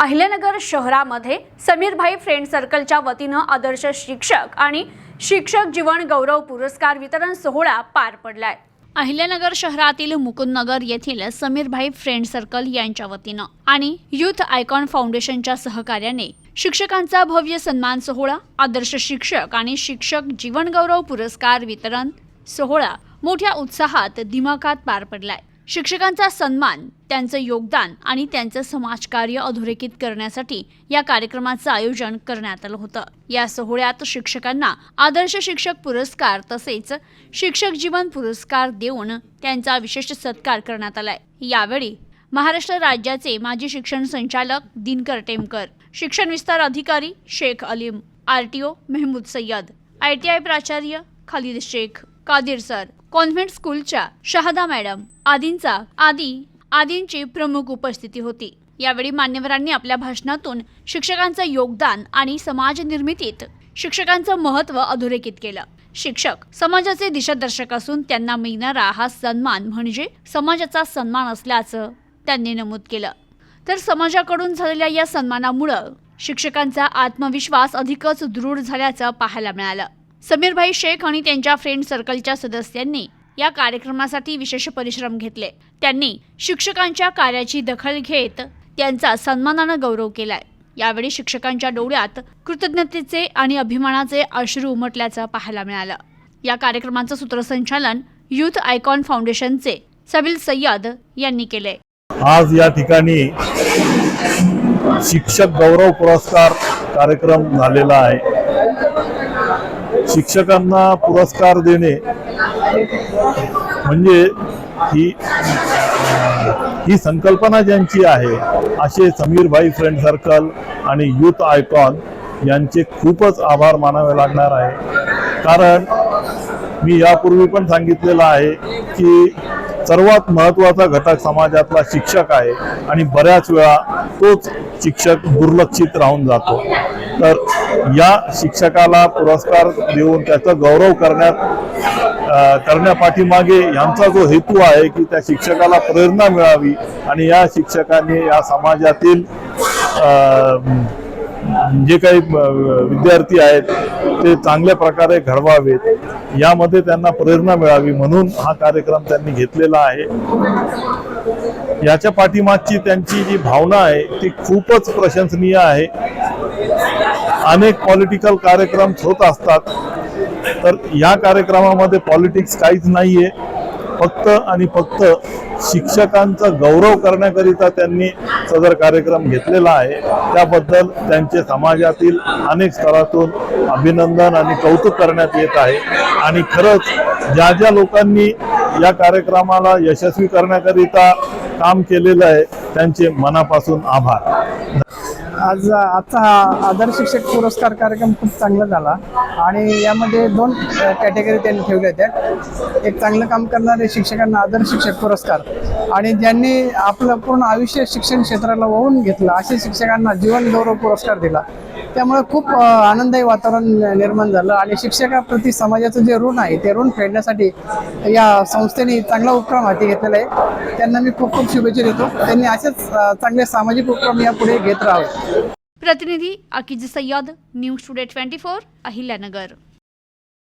अहिल्यानगर शहरामध्ये समीरभाई फ्रेंड सर्कलच्या वतीनं आदर्श शिक्षक आणि शिक्षक जीवन गौरव पुरस्कार वितरण सोहळा पार पडलाय. अहिल्यानगर शहरातील मुकुंदनगर येथील समीरभाई फ्रेंड सर्कल यांच्या वतीनं आणि युथ आयकॉन फाउंडेशनच्या सहकार्याने शिक्षकांचा भव्य सन्मान सोहळा आदर्श शिक्षक आणि शिक्षक जीवन गौरव पुरस्कार वितरण सोहळा मोठ्या उत्साहात दिमाखात पार पडलाय. शिक्षकांचा सन्मान त्यांचं योगदान आणि त्यांचं समाजकार्य अधोरेखित करण्यासाठी या कार्यक्रमाचं आयोजन करण्यात आलं होतं. या सोहळ्यात शिक्षकांना आदर्श शिक्षक पुरस्कार तसेच शिक्षक जीवन पुरस्कार देऊन त्यांचा विशेष सत्कार करण्यात आलाय. यावेळी महाराष्ट्र राज्याचे माजी शिक्षण संचालक दिनकर टेमकर शिक्षण विस्तार अधिकारी Shaikh Aleem RTO Mehmood Sayyed I T I प्राचार्य खालिद शेख कादिर सर कॉन्व्हेंट स्कूलच्या शहादा मॅडम आदींचा आदी आदींची प्रमुख उपस्थिती होती. यावेळी मान्यवरांनी आपल्या भाषणातून शिक्षकांचं योगदान आणि समाज निर्मितीत शिक्षकांचं महत्त्व अधोरेखित केलं. शिक्षक समाजाचे दिशादर्शक असून त्यांना मिळणारा हा सन्मान म्हणजे समाजाचा सन्मान असल्याचं त्यांनी नमूद केलं. तर समाजाकडून झालेल्या या सन्मानामुळं शिक्षकांचा आत्मविश्वास अधिकच दृढ झाल्याचं पाहायला मिळालं. समीरभाई शेख आणि त्यांच्या फ्रेंड सर्कलच्या सदस्यांनी या कार्यक्रमासाठी विशेष परिश्रम घेतले. त्यांनी शिक्षकांच्या कार्याची दखल घेत त्यांचा सन्मानानं गौरव केलाय. यावेळी शिक्षकांच्या डोळ्यात कृतज्ञतेचे आणि अभिमानाचे अश्रू उमटल्याचं पाहायला मिळालं. या कार्यक्रमाचं सूत्रसंचालन युथ आयकॉन फाउंडेशनचे सबिल सय्यद यांनी केले आज या ठिकाणी शिक्षक गौरव पुरस्कार कार्यक्रम झालेला आहे. शिक्षकांना पुरस्कार देणे म्हणजे ही ही संकल्पना ज्यांची आहे असे समीरभाई फ्रेंड सर्कल आणि युथ आयकॉन यांचे खूपच आभार मानावे लागणार आहे. कारण मी यापूर्वी पण सांगितलेलं आहे की सर्वात महत्त्वाचा घटक समाजातला शिक्षक आहे आणि बऱ्याच वेळा तोच शिक्षक दुर्लक्षित राहून जातो. तर या शिक्षकाला पुरस्कार देऊन त्याचा गौरव करण्यात करण्यापाठीमागे यांचा जो हेतू आहे की त्या शिक्षकाला प्रेरणा मिळावी आणि या शिक्षकांनी या समाजातील जे काही विद्यार्थी आहेत ते चांगल्या प्रकारे घडवावेत. यामध्ये त्यांना प्रेरणा मिळावी म्हणून हा कार्यक्रम त्यांनी घेतलेला आहे. याच्या पाठीमागची त्यांची जी भावना आहे ती खूपच प्रशंसनीय आहे. अनेक पॉलिटिकल कार्यक्रम होत असतात. तर या कार्यक्रमामध्ये पॉलिटिक्स काहीच नाहीये. फक्त आणि फक्त शिक्षकांचा गौरव करण्याकरिता त्यांनी सदर कार्यक्रम घेतलेला आहे. त्याबद्दल त्यांचे समाजातील अनेक स्तरातून अभिनंदन आणि कौतुक करण्यात येत आहे. आणि खरंच ज्या ज्या लोकांनी या कार्यक्रमाला यशस्वी करण्याकरिता काम केलेलं आहे त्यांचे मनापासून आभार. आज आजचा हा आदर्श शिक्षक पुरस्कार कार्यक्रम खूप चांगला झाला. आणि यामध्ये दोन कॅटेगरी त्यांनी ठेवल्या होत्या. एक चांगलं काम करणारे शिक्षकांना आदर्श शिक्षक पुरस्कार. आणि ज्यांनी आपलं पूर्ण आयुष्य शिक्षण क्षेत्राला वाहून घेतलं असे शिक्षकांना जीवन गौरव पुरस्कार दिला. त्यामुळे खूप आनंददायी वातावरण निर्माण झालं आणि शिक्षकाप्रती समाजाचं जे ऋण आहे ते ऋण फेडण्यासाठी या संस्थेने चांगला उपक्रम हाती घेतलेला आहे. त्यांना मी खूप खूप शुभेच्छा देतो. त्यांनी असेच चांगले सामाजिक उपक्रम यापुढे घेत राहावे. प्रतिनिधी Akij Sayyed news today twenty four Ahilyanagar.